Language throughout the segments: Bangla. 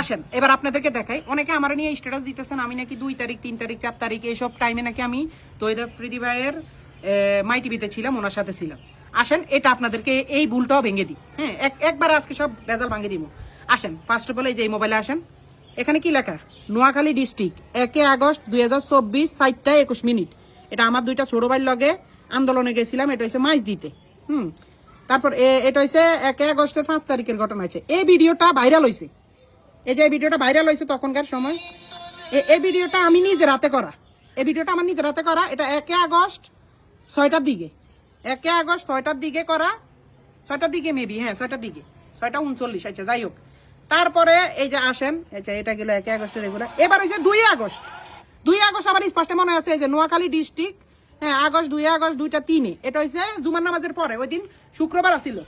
আসেন, এবার আপনাদেরকে দেখাই। অনেকে আমার নিয়ে স্ট্যাটাস দিতেছেন, আমি নাকি দুই তারিখ, তিন তারিখ, চার তারিখ এইসব টাইমে নাকি আমি তৈদা ফ্রিদি ভাইয়ের মাই টিভিতে ছিলাম, ওনার সাথে ছিলাম। আসেন, এটা আপনাদেরকে এই ভুলটাও ভেঙে দিই। হ্যাঁ এক- একবার আজকে সব বেজাল ভাঙে দিব। আসেন ফার্স্ট অফ অল এই যে এই মোবাইলে আসেন। এখানে কি লেখা? নোয়াখালী ডিস্ট্রিক্ট একে আগস্ট দুই হাজার চব্বিশ সাতটা একুশ মিনিট এটা আমার দুইটা ছোট ভাইয়ের লগে আন্দোলনে গেছিলাম, এটা হচ্ছে মাইজ দিতে। হুম, তারপর এটা হচ্ছে একে আগস্টের পাঁচ তারিখের ঘটনা হয়েছে। এই ভিডিওটা ভাইরাল হয়েছে এই যে ভিডিওটা ভাইরাল হয়েছে তখনকার সময় এই ভিডিওটা আমি নিজে রাতে করা। এই ভিডিওটা আমার নিজে রাতে করা। এটা একে আগস্ট ছয়টার দিকে। একে আগস্ট ছয়টার দিকে করা। ছয়টার দিকে মেবি হ্যাঁ ছয়টার দিকে। ছয়টা উনচল্লিশ আচ্ছা যাই হোক। তারপরে এই যে আসেন আচ্ছা এটা গেলে একে আগস্টের এগুলো এবার হয়েছে দুই আগস্ট। দুই আগস্ট আমার স্পষ্ট মনে আছে এই যে নোয়াখালী ডিস্ট্রিক্ট হ্যাঁ আগস্ট, দুই আগস্ট, দুইটা, তিনে। এটা হয়েছে জুমার নামাজের পরে, ওই দিন শুক্রবার আসিল।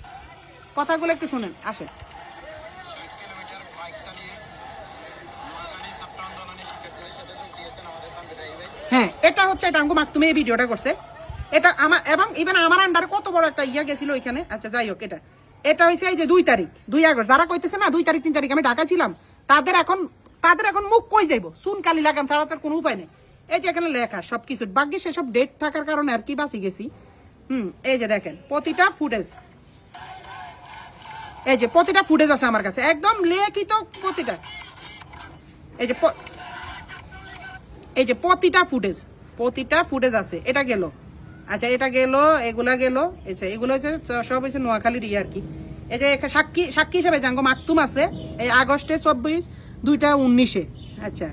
কথাগুলো একটু শুনেন, আসেন ষাট কিলোমিটার বাইক চালিয়ে নোয়াখালী ছাত্র আন্দোলনে শিক্ষার্থীদের সাথে যোগ দিয়েছেন আমাদের কম্পিউটার ভাই হ্যাঁ এটা হচ্ছে এটা আঙ্গু মাকতুমে এই ভিডিওটা করছে। এটা আমার এবং ইভেন আমার আন্ডারে কত বড় একটা ইয়া গেছিল ওইখানে। আচ্ছা যাই হোক, এটা। এটা হয়েছে এই যে দুই তারিখ, দুই আগস্ট। যারা কইতেছে না, দুই তারিখ, তিন তারিখ, আমি ঢাকা ছিলাম, তাদের এখন তাদের এখন মুখ কই যাইব? সুন কালি লাগাম ছাড়া তার কোনো উপায় নেই। এই যে এখানে লেখা, সবকিছু। বাকি সেসব ডেট থাকার কারণে আর কি বাঁচি গেছি। হুম, এই যে দেখেন, প্রতিটা ফুটেজ এই যে প্রতিটা ফুটেজ আছে আমার কাছে। একদম লেখিত প্রতিটা। এই যে এই যে প্রতিটা ফুটেজ প্রতিটা ফুটেজ আছে, এটা গেল। আচ্ছা এটা গেল, এগুলা গেল আচ্ছা এগুলো হচ্ছে, সব হচ্ছে নোয়াখালীর ইয়ে আর কি। এই যে সাক্ষী সাক্ষী হিসেবে জাঙ্গ মাকতুম আছে, এই আগস্টে চব্বিশ, দুইটা উনিশে আচ্ছা।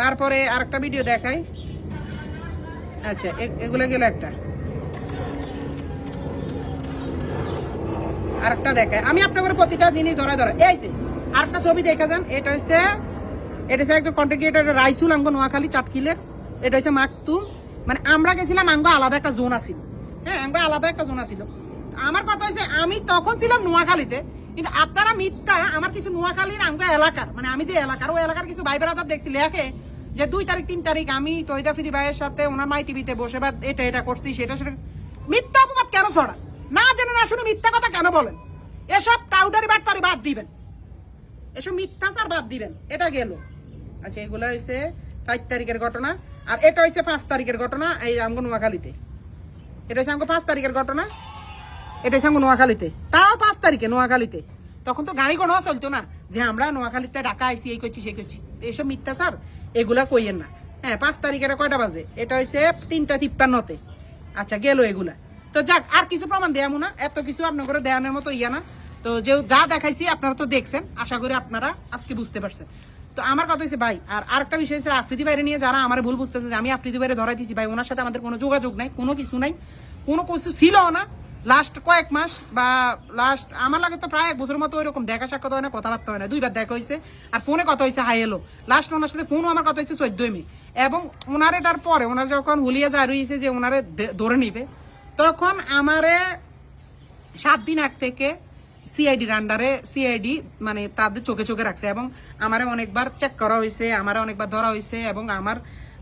তারপরে আরেকটা ভিডিও দেখাই। আচ্ছা এগুলো গেল একটা। আরেকটা দেখায় আমি আপনাদের প্রতিটা জিনিস ধরা ধরা এই আরেকটা ছবি দেখা যান, এটা হচ্ছে এটা হচ্ছে একজন কন্টেন্ট ক্রিয়েটার রাইসুল আঙ্গ নোয়াখালী, চাটকিলের। এটা হচ্ছে মাকতুম। মানে আমরা গেছিলাম, আঙ্গ আলাদা একটা জোন আছিল। হ্যাঁ আঙ্গ আলাদা একটা জোন আছিল। আমার কথা হচ্ছে আমি তখন ছিলাম নোয়াখালীতে, কিন্তু আপনারা মিথ্যা আমার কিছু নোয়াখালীর আঙ্গ এলাকার মানে আমি যে এলাকার, ওই এলাকার কিছু ভাই বেড়াদার দেখছি, লেখে যে দুই তারিখ, তিন তারিখ আমি তৈদা ফিদি ভাইয়ের সাথে ওনার মাই টিভিতে বসে বা এটা এটা করছি, সেটা সেটা। মিথ্যা অপবাদ কেন ছড়া না জেনে না শুনে মিথ্যা কথা কেন বলেন? এসব টাউডারি বাটপারি বাদ দিবেন। এসব মিথ্যাচার বাদ দিলেন, এটা গেল। আচ্ছা এগুলো হয়েছে চার তারিখের ঘটনা, আর এটা হয়েছে পাঁচ তারিখের ঘটনা এই আমগো নোয়াখালীতে। এটা আমগো পাঁচ তারিখের ঘটনা, এটা আমগো নোয়াখালীতে। তাও পাঁচ তারিখে নোয়াখালীতে। তখন তো গাড়ি কোনো চলতো না, যে আমরা নোয়াখালীতে ঢাকা আইসি এই করছি, সেই করছি। এইসব এসব মিথ্যাচার, এগুলা কইয়েন না। হ্যাঁ পাঁচ তারিখের কয়টা বাজে? এটা হচ্ছে তিনটা তিপ্পান্নতে। আচ্ছা গেল এগুলা। তো যাক, আর কিছু প্রমাণ দেয়ামু না, এত কিছু আপনার করে দেয়ানোর মতো ইয়া না। তো যে যা দেখাইছি আপনারা তো দেখছেন, আশা করি আপনারা আজকে বুঝতে পারছেন। তো আমার কথা হচ্ছে ভাই, আর আরেকটা বিষয় হচ্ছে আফ্রিদি বাইরে নিয়ে যারা আমার ভুল বুঝতেছে যে আমি আফ্রিদি বাইরে ধরাই দিছি, ভাই, ওনার সাথে আমাদের কোনো যোগাযোগ নাই, কোনো কিছু নাই, কোনো কিছু ছিল না। লাস্ট কয়েক মাস বা লাস্ট আমার লাগে তো প্রায় এক বছরের মতো ওইরকম দেখা সাক্ষাৎ হয় না, কথাবার্তা হয় না, দুইবার দেখা হয়েছে আর ফোনে কথা হয়েছে হাই এলো লাস্ট ওনার সাথে ফোনও আমার কথা হয়েছে চোদ্দই মে। এবং ওনার এটার পরে, ওনার যখন হুলিয়া যা রয়েছে যে ওনারে ধরে নিবে, তখন আমারে সাত দিন আগ থেকে সিআইডির আন্ডারে সিআইডি মানে তাদের চোখে চোখে রাখছে এবং আমারে অনেকবার চেক করা হয়েছে, আমারে অনেকবার ধরা হয়েছে এবং আমার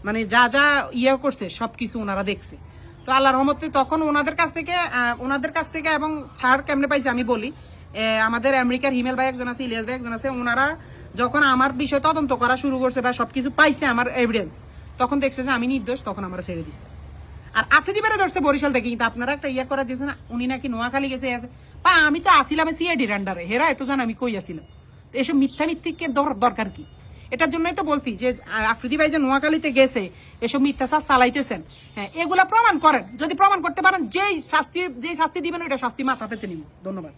মানে যা যা ইয়ে করছে সব কিছু ওনারা দেখছে। তো আল্লাহ রহমতে তখন ওনাদের কাছ থেকে ওনাদের কাছ থেকে এবং ছাড় কেমনে পাইছে আমি বলি। আমাদের আমেরিকার হিমেল ভাই একজন আছে, ইলিয়াস ভাই একজন আছে, ওনারা যখন আমার বিষয় তদন্ত করা শুরু করছে বা সবকিছু পাইছে আমার এভিডেন্স তখন দেখছে যে আমি নির্দোষ, তখন আমরা ছেড়ে দিচ্ছে আর আফ্রিদি বেড়ে ধরছে বরিশাল থেকে, কিন্তু আপনারা একটা ইয়ে করে দিয়েছেন উনি নাকি নোয়াখালী গেছে আছে বা আমি তো আসিলাম সিআইডি রান্ডারে, হেরা এত জান আমি কই আসিলাম। তো এসব মিথ্যা মিথ্যিকে দরকার কি? এটার জন্যই তো বলছি যে আফ্রিদি ভাই যে নোয়াখালীতে গেছে, এসব মিথ্যা শ্বাস চালাইতেছেন হ্যাঁ এগুলা প্রমাণ করেন, যদি প্রমাণ করতে পারেন, যেই শাস্তি যেই শাস্তি দিবেন, ওইটা শাস্তি মাথা পেতে নিব। ধন্যবাদ।